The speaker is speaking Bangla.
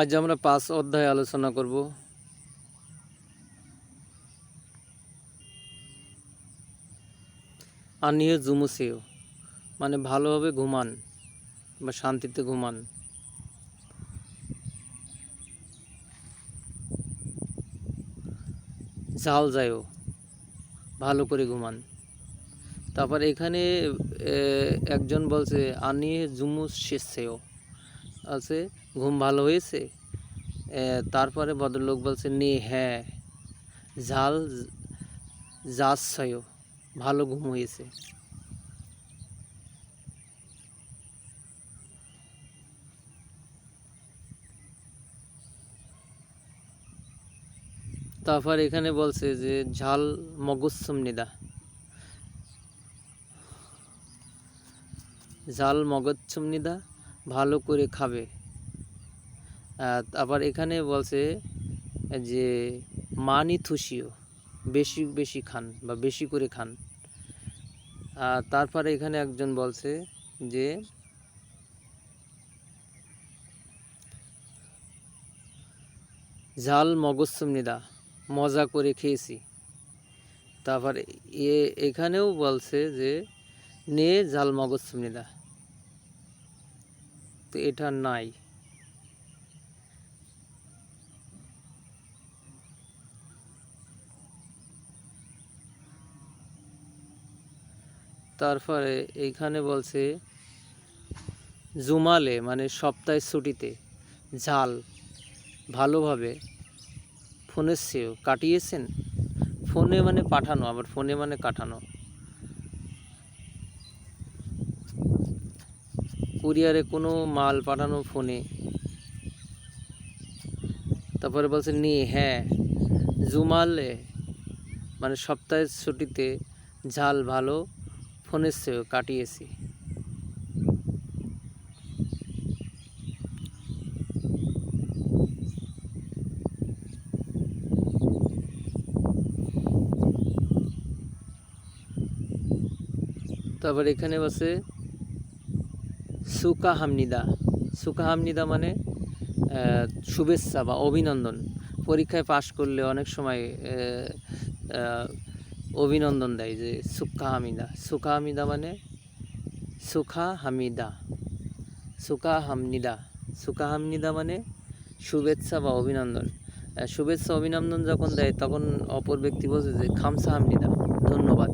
আজ আমরা পাঁচ অধ্যায় আলোচনা করব। আনিয়ে জুমুসেও মানে ভালোভাবে ঘুমান বা শান্তিতে ঘুমান। ঝাল যায়ও ভালো করে ঘুমান। তারপর এখানে একজন বলছে, আনিয়ে জুমুস শেষেও আছে ঘুম ভালো হয়েছে এ, তারপরে ভদ্রলোক বলছে নে হ্যাঁ ঝাল যাচ্ছয় ভালো ঘুম হয়েছে তারপর এখানে বলছে যে ঝাল মগজসম নিদা ঝাল মগজসম নিদা ভালো করে খাবে। আবার এখানে বলছে যে, মানি থুসিও, বেশি বেশি খান বা বেশি করে খান। আর তারপরে এখানে একজন বলছে যে, ঝাল মগজসম নিদা, মজা করে খেয়েছি। তারপর এখানেও বলছে যে, নে ঝাল মগজসম নিদা। তো এটা নাই। তারপরে এইখানে বলছে, জুমালে মানে সপ্তাহের ছুটিতে, ঝাল ভালোভাবে ফোনের চেয়েও কাটিয়েছেন? ফোনে মানে পাঠানো, আবার ফোনে মানে কাটানো। কুরিয়ারে কোনো মাল পাঠানো ফোনে। তারপরে বলছে, নি হ্যাঁ জুমালে মানে সপ্তাহের ছুটিতে ঝাল ভালো, ফোনের চেয়েও কাটিয়েছি। তারপর এখানে বসে সুকা হামনিদা। সুকা হামনিদা মানে শুভেচ্ছা বা অভিনন্দন। পরীক্ষায় পাশ করলে অনেক সময় অভিনন্দন দেয় যে সুখা হামিদা সুখা হামিদা মানে সুখা হামিদা। সুখা হামনিদা। সুখা হামনিদা মানে শুভেচ্ছা বা অভিনন্দন। শুভেচ্ছা, অভিনন্দন যখন দেয় তখন অপর ব্যক্তি বলছে যে খামসা হামনিদা। ধন্যবাদ।